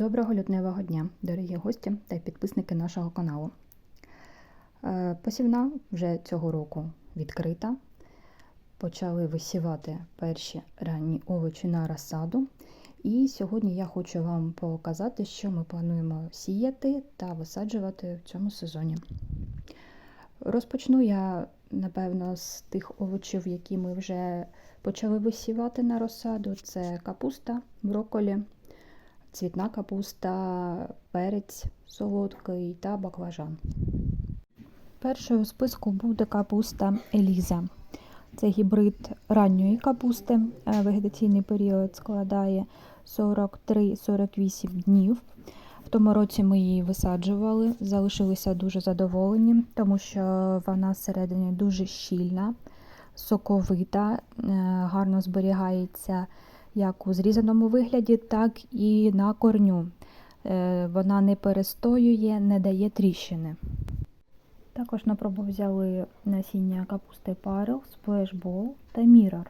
Доброго лютневого дня, дорогі гості та підписники нашого каналу. Е, Посівна вже цього року відкрита. Почали висівати перші ранні овочі на розсаду. І сьогодні я хочу вам показати, що ми плануємо сіяти та висаджувати в цьому сезоні. Розпочну я, напевно, з тих овочів, які ми вже почали висівати на розсаду. Це капуста, брокколі, цвітна капуста, перець солодкий та баклажан. Першою у списку буде капуста Еліза. Це гібрид ранньої капусти. Е, Вегетаційний період складає 43-48 днів. В тому році ми її висаджували, залишилися дуже задоволені, тому що вона всередині дуже щільна, соковита, е, гарно зберігається як у зрізаному вигляді, так і на корню. Е, Вона не перестоює, не дає тріщини. Також на пробу взяли насіння капусти Парел, Splashball та Mirror.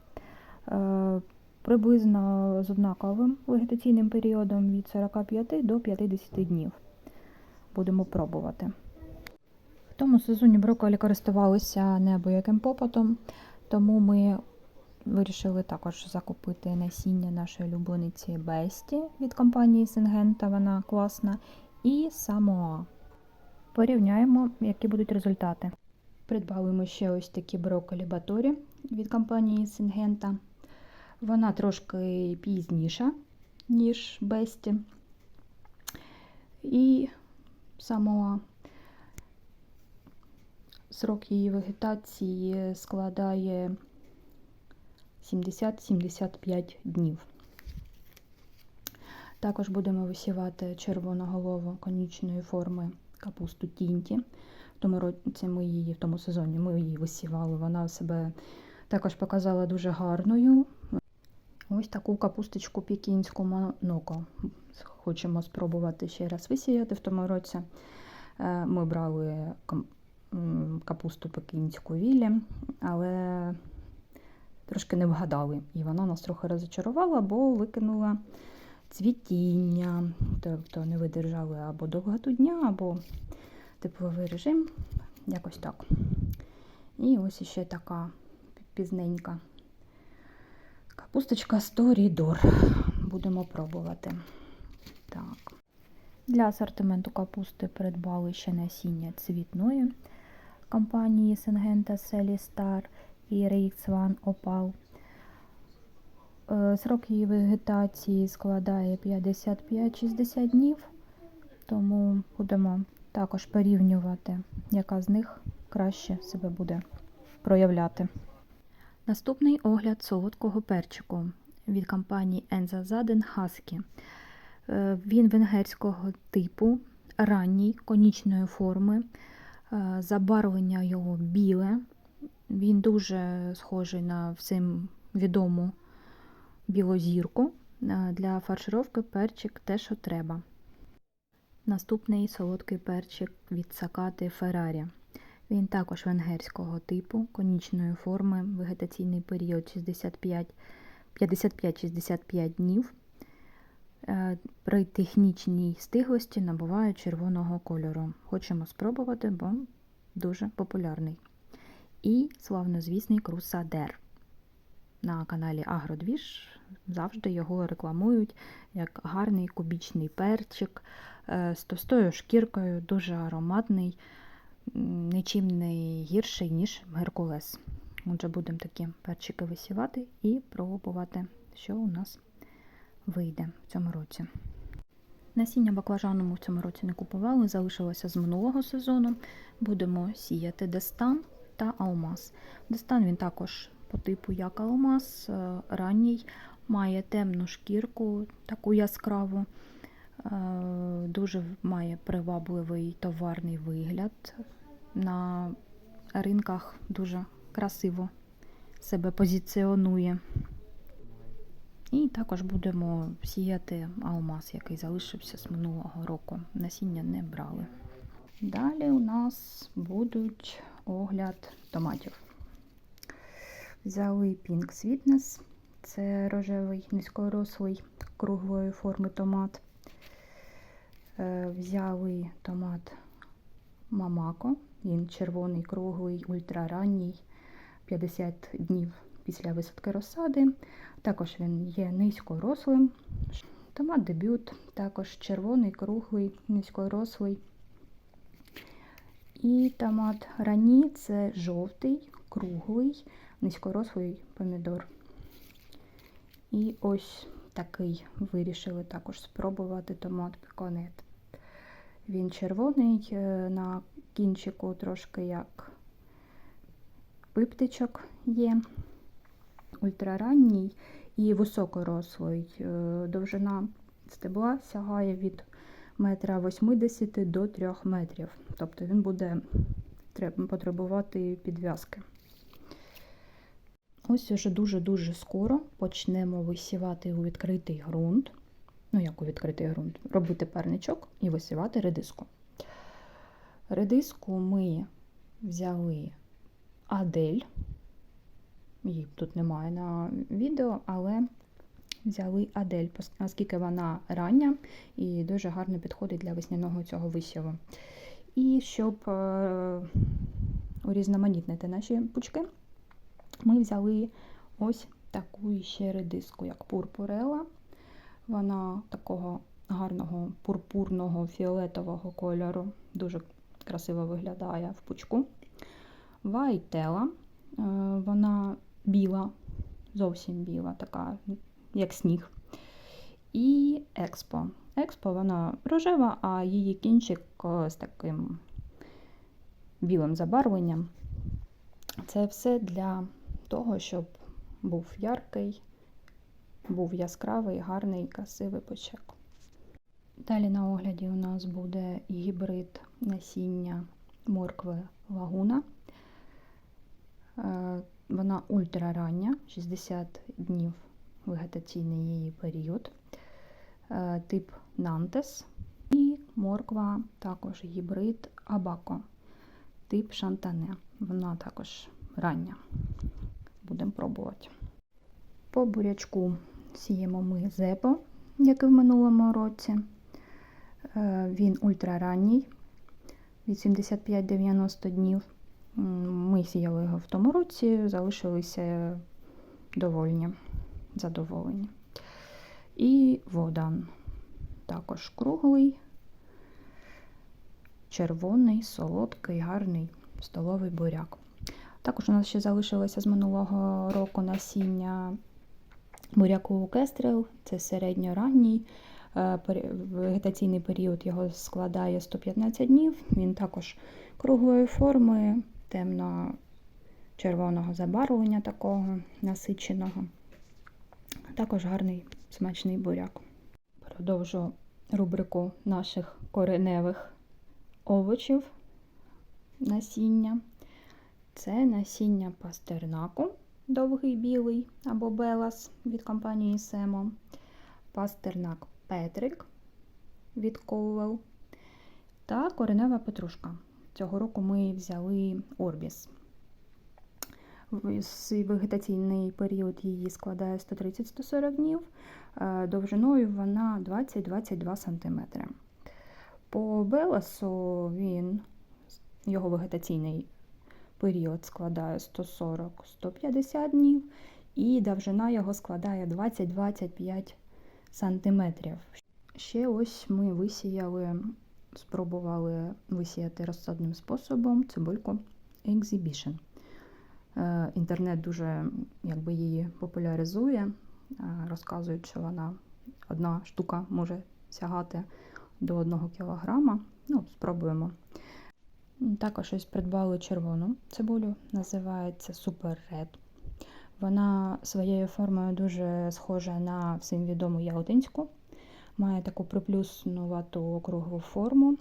Е, Приблизно з однаковим вегетаційним періодом від 45 до 50 днів. Будемо пробувати. В тому сезоні брокколі користувалися неабияким попитом, тому ми вирішили також закупити насіння нашої улюблениці Бесті від компанії Сингента, вона класна, і Самоа. Порівняємо, які будуть результати. Придбали ми ще ось такі брокколі Баторі від компанії Сингента. Вона трошки пізніша, ніж Бесті. І Самоа срок її вегетації складає 70-75 днів. Також будемо висівати червоноголову конічної форми капусту Тінті. В тому році ми її, в тому сезоні ми її висівали. Вона себе також показала дуже гарною. Ось таку капусточку пікінську моноко. Хочемо спробувати ще раз висіяти. В тому році Е, ми брали капусту пекінську вілі, але трошки не вгадали. І вона нас трохи розочарувала, бо викинула цвітіння, тобто не видержали або довготу дня, або тепловий режим. Якось так. І ось ще така пізненька капусточка Сторідор. Будемо пробувати. Так. Для асортименту капусти придбали ще насіння цвітної компанії Сингента Селі Star і One Opal. Е, Срок її вегетації складає 55-60 днів, тому будемо також порівнювати, яка з них краще себе буде проявляти. Наступний огляд солодкого перчику від компанії Enzazaden Husky. Е, Він венгерського типу, ранній, конічної форми, Е, забарвлення його біле. Він дуже схожий на всім відому білозірку. Для фаршировки перчик те, що треба. Наступний солодкий перчик від Сакати Феррарі. Він також венгерського типу, конічної форми, вегетаційний період 55-65 днів. Е, При технічній стиглості набувають червоного кольору. Хочемо спробувати, бо дуже популярний. І славнозвісний крусадер. На каналі Агродвіж завжди його рекламують як гарний кубічний перчик е, з товстою шкіркою, дуже ароматний, нічим не гірший, ніж Геркулес. Отже, будемо такі перчики висівати і пробувати, що у нас вийде в цьому році. Насіння баклажану ми в цьому році не купували, залишилося з минулого сезону. Будемо сіяти дестан та алмаз. Дестан він також по типу як алмаз, е, ранній, має темну шкірку, таку яскраву, е, дуже має привабливий товарний вигляд. На ринках дуже красиво себе позиціонує. І також будемо сіяти алмаз, який залишився з минулого року. Насіння не брали. Далі у нас будуть огляд томатів. Взяли Pink Sweetness, це рожевий низькорослий круглої форми томат. Е, Взяли томат Мамако. Він червоний, круглий, ультраранній, 50 днів після висадки розсади. Також він є низькорослим. Томат дебют, також червоний, круглий, низькорослий. І томат рані це жовтий, круглий, низькорослий помідор. І ось такий вирішили також спробувати томат пеконет. Він червоний, е, на кінчику трошки як пиптичок є, ультраранній і високорослий. Е, Довжина стебла сягає від метра 80 до 3 метрів. Тобто він буде потребувати підв'язки. Ось вже дуже-дуже скоро почнемо висівати у відкритий ґрунт. Ну, як у відкритий ґрунт, робити парничок і висівати редиску. Редиску ми взяли Адель. Її тут немає на відео, але взяли Адель, оскільки вона рання і дуже гарно підходить для весняного цього висіву. І щоб е, урізноманітнити наші пучки, ми взяли ось таку ще редиску, як пурпурела. Вона такого гарного пурпурного фіолетового кольору, дуже красиво виглядає в пучку. Вайтела, е, вона біла, зовсім біла, така, як сніг. І експо. Експо вона рожева, а її кінчик е, з таким білим забарвленням. Це все для того, щоб був яркий, був яскравий, гарний, красивий почек. Далі на огляді у нас буде гібрид насіння моркви лагуна. Е, Вона ультрарання, 60 днів вегетаційний її період. Е, Тип Нантес. І морква також гібрид Абако, тип Шантане. Вона також рання. Будемо пробувати. По бурячку сіємо ми зепо, як і в минулому році. Е, Він ультраранній, від 75-90 днів. Ми сіяли його в тому році, залишилися довольні, задоволені. І водан також круглий, червоний, солодкий, гарний столовий буряк. Також у нас ще залишилося з минулого року насіння буряку кестрел, це середньоранній. Е, Вегетаційний період його складає 115 днів. Він також круглої форми, темно-червоного забарвлення такого насиченого. Також гарний смачний буряк. Продовжу рубрику наших кореневих овочів насіння. Це насіння пастернаку, довгий білий або белас від компанії Семо, пастернак Петрик від Коуел та коренева петрушка. Цього року ми взяли Орбіс. Вегетаційний період її складає 130-140 днів, е, довжиною вона 20-22 см. По Беласу він, його вегетаційний період складає 140-150 днів, і довжина його складає 20-25 см. Ще ось ми висіяли, спробували висіяти розсадним способом цибульку Exhibition. Е, Інтернет дуже якби, її популяризує, е, розказують, що вона одна штука може сягати до 1 кілограма. Ну, спробуємо. Також ось придбали червону цибулю, називається Super Red. Вона своєю формою дуже схожа на всім відому ялтинську. Має таку приплюснувату округлу форму,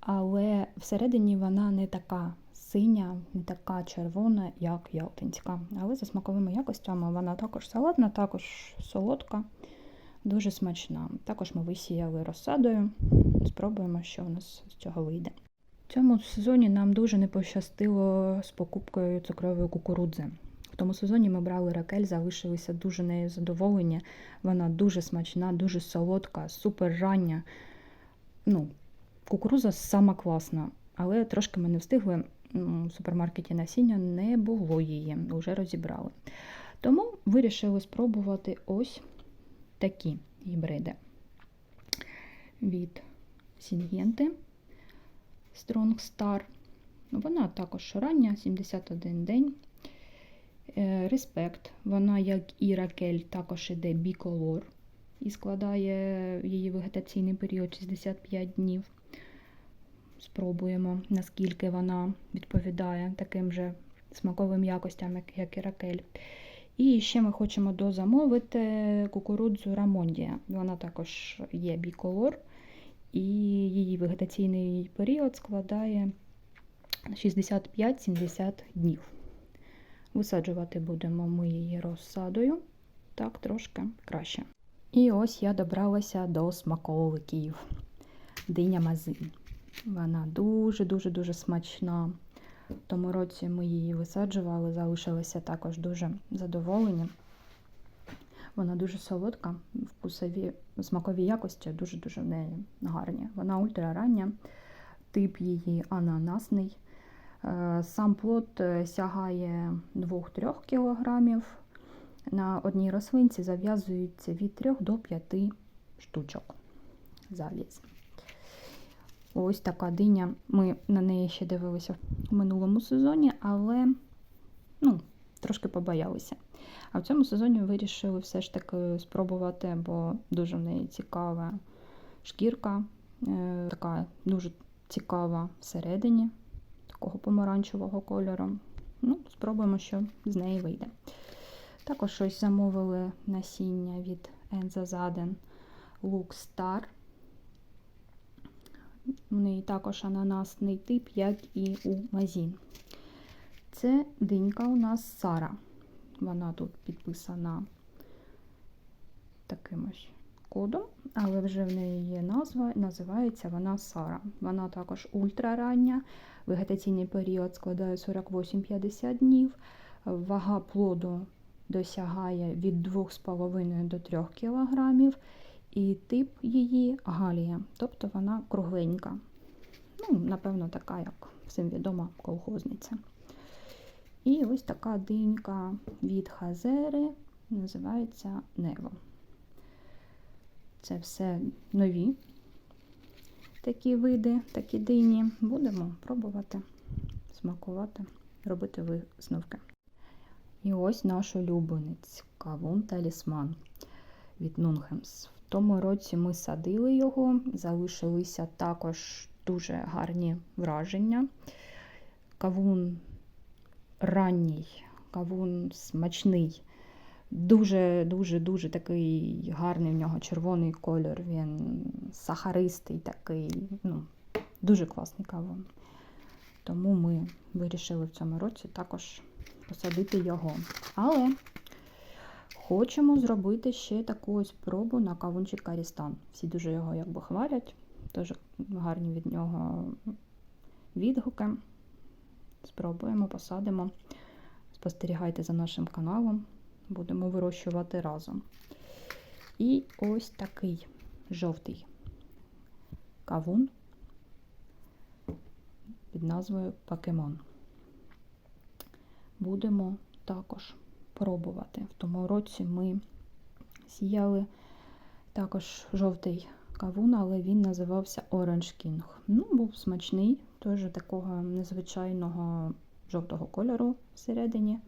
але всередині вона не така синя, не така червона, як ялтинська. Але за смаковими якостями вона також салатна, також солодка, дуже смачна. Також ми висіяли розсадою. Спробуємо, що у нас з цього вийде. В цьому сезоні нам дуже не пощастило з покупкою цукрової кукурудзи. В тому сезоні ми брали ракель, залишилися дуже нею задоволені. Вона дуже смачна, дуже солодка, супер рання. ну, кукуруза сама класна, але трошки ми не встигли. В супермаркеті насіння не було її, вже розібрали. Тому вирішили спробувати ось такі гібриди від Сінгенти Strong Star. Вона також рання, 71 день. Е, Респект. Вона, як і Ракель, також іде біколор і складає її вегетаційний період 65 днів. Спробуємо, наскільки вона відповідає таким же смаковим якостям, як, і Ракель. І ще ми хочемо дозамовити кукурудзу Рамондія. Вона також є біколор, і її вегетаційний період складає 65-70 днів. Висаджувати будемо ми її розсадою, так трошки краще. І ось я добралася до смаколиків. Диня мазин. Вона дуже-дуже-дуже смачна. В тому році ми її висаджували, залишилися також дуже задоволені. Вона дуже солодка, вкусові, смакові якості дуже-дуже в неї гарні. Вона ультрарання, тип її ананасний. Е, Сам плод е, сягає 2-3 кг. На одній рослинці зав'язується від 3 до 5 штучок зав'яз. Ось така диня. Ми на неї ще дивилися в минулому сезоні, але ну, трошки побоялися. А в цьому сезоні вирішили все ж таки спробувати, бо дуже в неї цікава шкірка, е, така дуже цікава всередині, такого помаранчевого кольору. Ну, спробуємо, що з неї вийде. Також щось замовили насіння від Enza Zaden Look Star. У неї також ананасний тип, як і у Мазін. Це динька у нас Сара. Вона тут підписана таким ось кодом, але вже в неї є назва, називається вона Сара. Вона також ультрарання, вегетаційний період складає 48-50 днів, вага плоду досягає від 2,5 до 3 кг, і тип її галія, тобто вона кругленька. Ну, напевно, така, як всім відома колхозниця. І ось така динька від Хазери називається Нево. Це все нові такі види, такі дині. Будемо пробувати, смакувати, робити висновки. І ось наш улюбленець кавун талісман від Нунгемс. Тому році ми садили його, залишилися також дуже гарні враження. Кавун ранній, кавун смачний, дуже-дуже-дуже такий гарний в нього червоний кольор, він сахаристий такий, ну, дуже класний кавун. Тому ми вирішили в цьому році також посадити його. Але хочемо зробити ще таку ось пробу на кавунчик Карістан. Всі дуже його якби хвалять, дуже гарні від нього відгуки. Спробуємо, посадимо. Спостерігайте за нашим каналом, будемо вирощувати разом. І ось такий жовтий кавун під назвою Покемон. Будемо також пробувати. В тому році ми сіяли також жовтий кавун, але він називався Orange King. Ну, був смачний, теж такого незвичайного жовтого кольору всередині.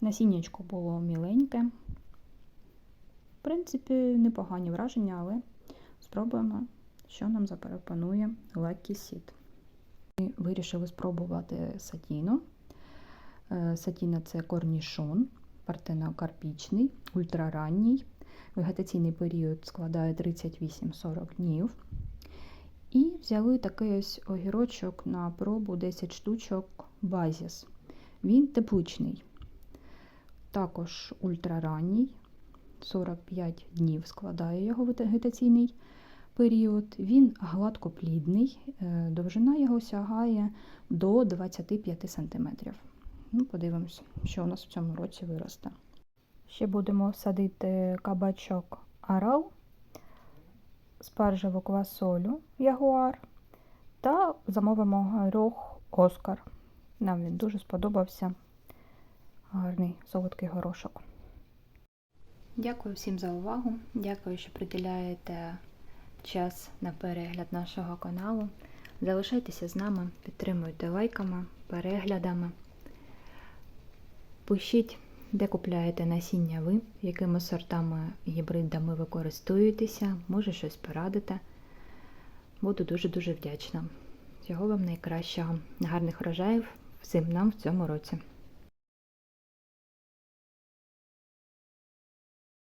Насіннячко було міленьке. В принципі, непогані враження, але спробуємо, що нам запропонує Lucky Seed. Ми вирішили спробувати сатіну. Е, Сатіна це корнішон, партенокарпічний, ультраранній. Вегетаційний період складає 38-40 днів. І взяли такий ось огірочок на пробу 10 штучок базіс. Він тепличний. Також ультраранній, 45 днів складає його вегетаційний період. Він гладкоплідний, е, довжина його сягає до 25 см. Ну, подивимось, що у нас в цьому році виросте. Ще будемо садити кабачок арал спаржеву квасолю Ягуар та замовимо горох Оскар. Нам він дуже сподобався. Гарний солодкий горошок. Дякую всім за увагу. Дякую, що приділяєте час на перегляд нашого каналу. Залишайтеся з нами, підтримуйте лайками, переглядами. Пишіть, де купляєте насіння ви, якими сортами гібридами ви користуєтеся, може щось порадите. Буду дуже-дуже вдячна. Всього вам найкращого, гарних врожаїв всім нам в цьому році.